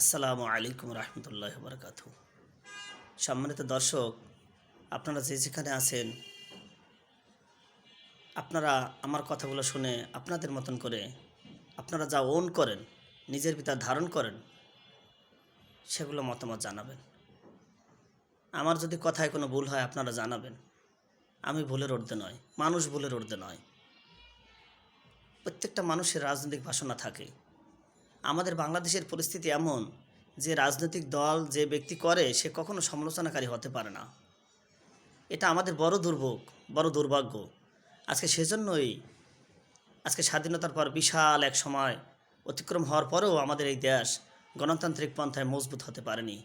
আসসালামু আলাইকুম রহমতুল্লাহ বরকাত সম্মানিত দর্শক, আপনারা যে যেখানে আছেন, আপনারা আমার কথাগুলো শুনে আপনাদের মতন করে আপনারা যা ওন করেন, নিজের ভিতর ধারণ করেন, সেগুলো মতামত জানাবেন। আমার যদি কথায় কোনো ভুল হয়, আপনারা জানাবেন। আমি ভুলের ঊর্ধ্বে নয় মানুষ ভুলের ঊর্ধ্বে নয়। প্রত্যেকটা মানুষের রাজনৈতিক বাসনা থাকে। আমাদের বাংলাদেশের পরিস্থিতি এমন যে রাজনৈতিক দল যে ব্যক্তি করে, সে কখনো সমালোচনাকারী হতে পারে না। এটা আমাদের বড় দুর্ভোগ, বড় দুর্ভাগ্য। আজকে সেজন্যই, আজকে স্বাধীনতার পর বিশাল এক সময় অতিক্রম হওয়ার পরেও আমাদের এই দেশ গণতান্ত্রিক পন্থায় মজবুত হতে পারেনি।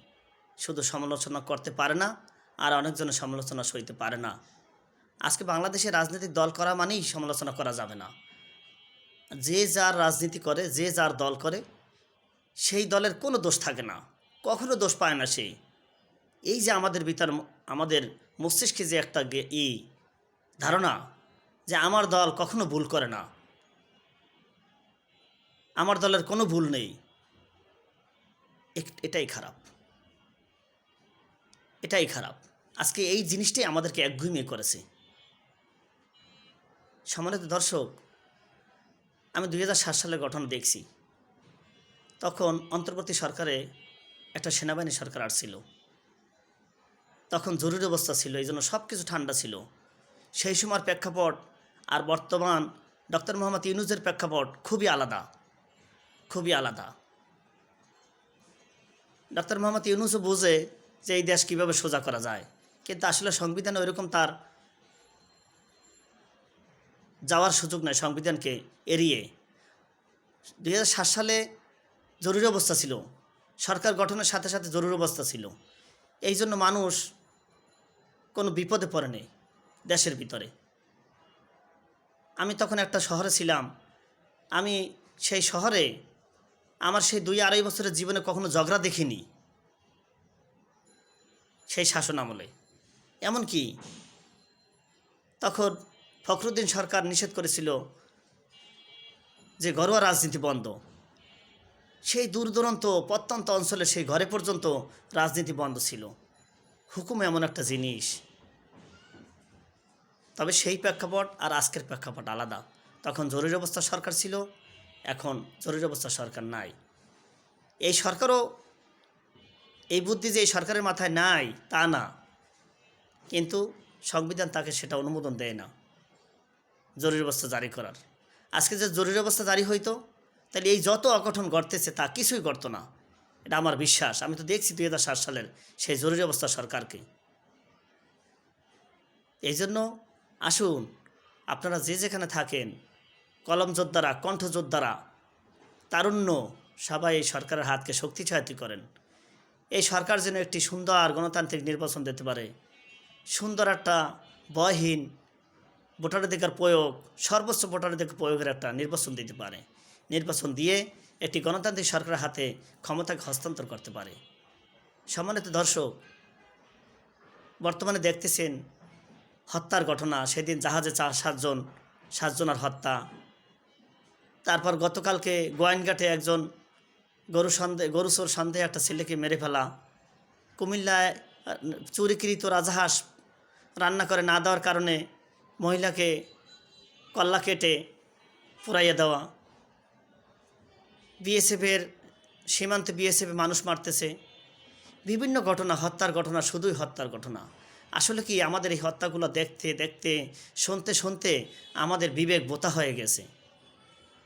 শুধু সমালোচনা করতে পারে না, আর অনেকজনের সমালোচনা সইতে পারে না। আজকে বাংলাদেশে রাজনৈতিক দল করা মানেই সমালোচনা করা যাবে না। যে যার রাজনীতি করে, যে যার দল করে, সেই দলের কোনো দোষ থাকে না। কখনো দোষ পায় না সেই এই যে আমাদের ভিতর, আমাদের মস্তিষ্কে যে একটা ই ধারণা যে আমার দল কখনো ভুল করে না। আমার দলের কোনো ভুল নেই। এটাই খারাপ। এটাই খারাপ। আজকে এই জিনিসটাই আমাদেরকে একঘুমিয়ে করেছে। সম্মানিত দর্শক আমি দুই সালের ঘটনা দেখছি। তখন অন্তর্বর্তী সরকারে একটা সেনাবাহিনী সরকার আসছিল। তখন জরুরি অবস্থা ছিল, এই জন্য সব কিছু ঠান্ডা ছিল। সেই সময়ের প্রেক্ষাপট আর বর্তমান ডক্টর মোহাম্মদ ইউনুজের প্রেক্ষাপট খুবই আলাদা খুবই আলাদা। ডক্টর মোহাম্মদ ইউনুসও বোঝে যে এই দেশ কীভাবে সোজা করা যায়, কিন্তু আসলে সংবিধানে ওইরকম তার যাওয়ার সুযোগ নেই সংবিধানকে এড়িয়ে। দু হাজার সাত সালে জরুরি অবস্থা ছিল। সরকার গঠনের সাথে সাথে জরুরি অবস্থা ছিল। এই জন্য মানুষ কোনো বিপদে পড়েনি দেশের ভিতরে। আমি তখন একটা শহরে ছিলাম। আমি সেই শহরে আমার সেই দুই আড়াই বছরের জীবনে কখনো ঝগড়া দেখিনি। সেই শাসন আমলে এমনকি তখন ফখরুদ্দিন সরকার নিষেধ করেছিল যে ঘরোয়া রাজনীতি বন্ধ। সেই দূর দূরান্ত প্রত্যন্ত অঞ্চলে সেই ঘরে পর্যন্ত রাজনীতি বন্ধ ছিল। হুকুম এমন একটা জিনিস। তবে সেই প্রেক্ষাপট আর আজকের প্রেক্ষাপট আলাদা। তখন জরুরি অবস্থা সরকার ছিল, এখন জরুরি অবস্থা সরকার নাই। এই সরকারও এই বুদ্ধি যে এই সরকারের মাথায় নাই, তা না। কিন্তু সংবিধান তাকে সেটা অনুমোদন দেয় না। জরুরি অবস্থা জারি করার। আজকে যে জরুরি অবস্থা জারি হইতো, তাহলে এই যত অঘটন ঘটতেছে তা কিছুই ঘটতো না। এটা আমার বিশ্বাস। আমি তো দেখছি দুই হাজার সাত সালের সেই জরুরি অবস্থা সরকারকে। এই জন্য আসুন, আপনারা যে যেখানে থাকেন, কলম যোদ্ধারা কণ্ঠ যোদ্ধারা তারুণ্য, সবাই এই সরকারের হাতকে শক্তিশালী করেন। এই সরকার যেন একটি সুন্দর গণতান্ত্রিক নির্বাচন দিতে পারে। সুন্দর একটা ভয়হীন ভোটাধিকার প্রয়োগ, সর্বোচ্চ ভোটাধিকার প্রয়োগের একটা নির্বাচন দিতে পারে। নির্বাচন দিয়ে একটি গণতান্ত্রিক সরকারের হাতে ক্ষমতাকে হস্তান্তর করতে পারে। সম্মানিত দর্শক, বর্তমানে দেখতেছেন হত্যার ঘটনা। সেদিন জাহাজে চার, সাতজন সাতজনের হত্যা। তারপর গতকালকে গোয়াইনঘাটে একজন গরু সন্দেহ, গরু চোর সন্দেহে একটা ছেলেকে মেরে ফেলা। কুমিল্লায় চুরিকৃত রাজহাঁস রান্না করে না দেওয়ার কারণে মহিলাকে কল্লা কেটে পুরাইয়ে দেওয়া। বিএসএফের, সীমান্তে বিএসএফে মানুষ মারতেছে। বিভিন্ন ঘটনা, হত্যার ঘটনা, শুধুই হত্যার ঘটনা। আসলে কি আমাদের এই হত্যাগুলো দেখতে দেখতে, শুনতে শুনতে আমাদের বিবেক বোতা হয়ে গেছে।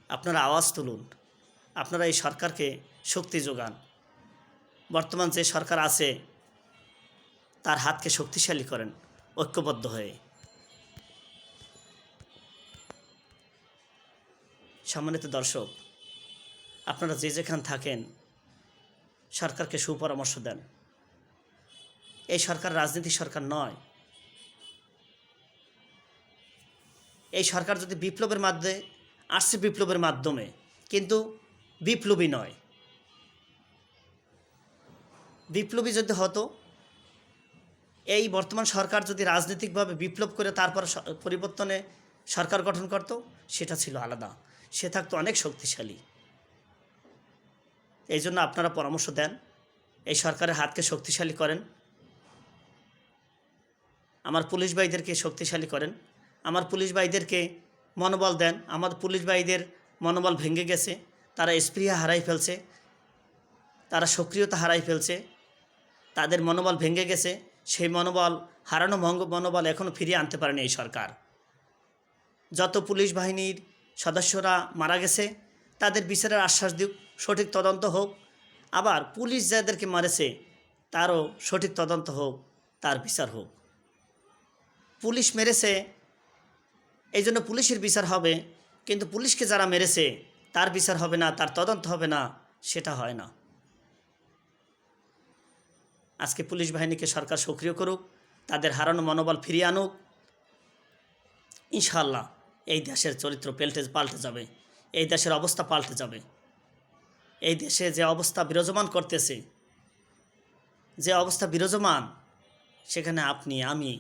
আপনারা আওয়াজ তুলুন। আপনারা এই সরকারকে শক্তি যোগান। বর্তমান যে সরকার আছে, তার হাতকে শক্তিশালী করেন, ঐক্যবদ্ধ হয়ে। সম্মানিত দর্শক, আপনারা যে যেখান থাকেন, সরকারকে সুপরামর্শ দেন। এই সরকার রাজনীতি সরকার নয়। এই সরকার যদি বিপ্লবের মাধ্যমে, আসছে বিপ্লবের মাধ্যমে, কিন্তু বিপ্লবী নয়। বিপ্লবী যদি হতো, এই বর্তমান সরকার যদি রাজনৈতিকভাবে বিপ্লব করে তারপর পরিবর্তনে সরকার গঠন করত, সেটা ছিল আলাদা। সে থাকতো অনেক শক্তিশালী। এই জন্য আপনারা পরামর্শ দেন, এই সরকারের হাতকে শক্তিশালী করেন। আমার পুলিশ ভাইদেরকে শক্তিশালী করেন। আমার পুলিশ ভাইদেরকে মনোবল দেন। আমার পুলিশ ভাইদের মনোবল ভেঙে গেছে। তারা স্পৃহা হারাই ফেলছে। তারা সক্রিয়তা হারাই ফেলছে। তাদের মনোবল ভেঙে গেছে। সেই মনোবল, হারানো মঙ্গ, মনোবল এখনও ফিরিয়ে আনতে পারেনি এই সরকার। যত পুলিশ বাহিনীর সদস্যরা মারা গেছে। তাদের বিচারের আশ্বাস দিক, সঠিক তদন্ত হোক। আবার পুলিশ যাদেরকে মারেছে, তারও সঠিক তদন্ত হোক, তার বিচার হোক। পুলিশ মেরেছে এই জন্য পুলিশের বিচার হবে। কিন্তু পুলিশকে যারা মেরেছে, তার বিচার হবে না, তার তদন্ত হবে না, সেটা হয় না। আজকে পুলিশ বাহিনীকে সরকার সক্রিয় করুক, তাদের হারানো মনোবল ফিরিয়ে আনুক। ইনশাল্লাহ এই দেশের চরিত্র পেল্টে পাল্টে যাবে, এই দেশের অবস্থা পাল্টে যাবে। এই দেশে যে অবস্থা বিরাজমান করতেছে, যে অবস্থা বিরাজমান, সেখানে আপনি, আমি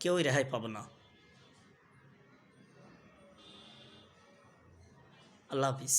কেউই রেহাই পাব না। আল্লাহ হাফিজ।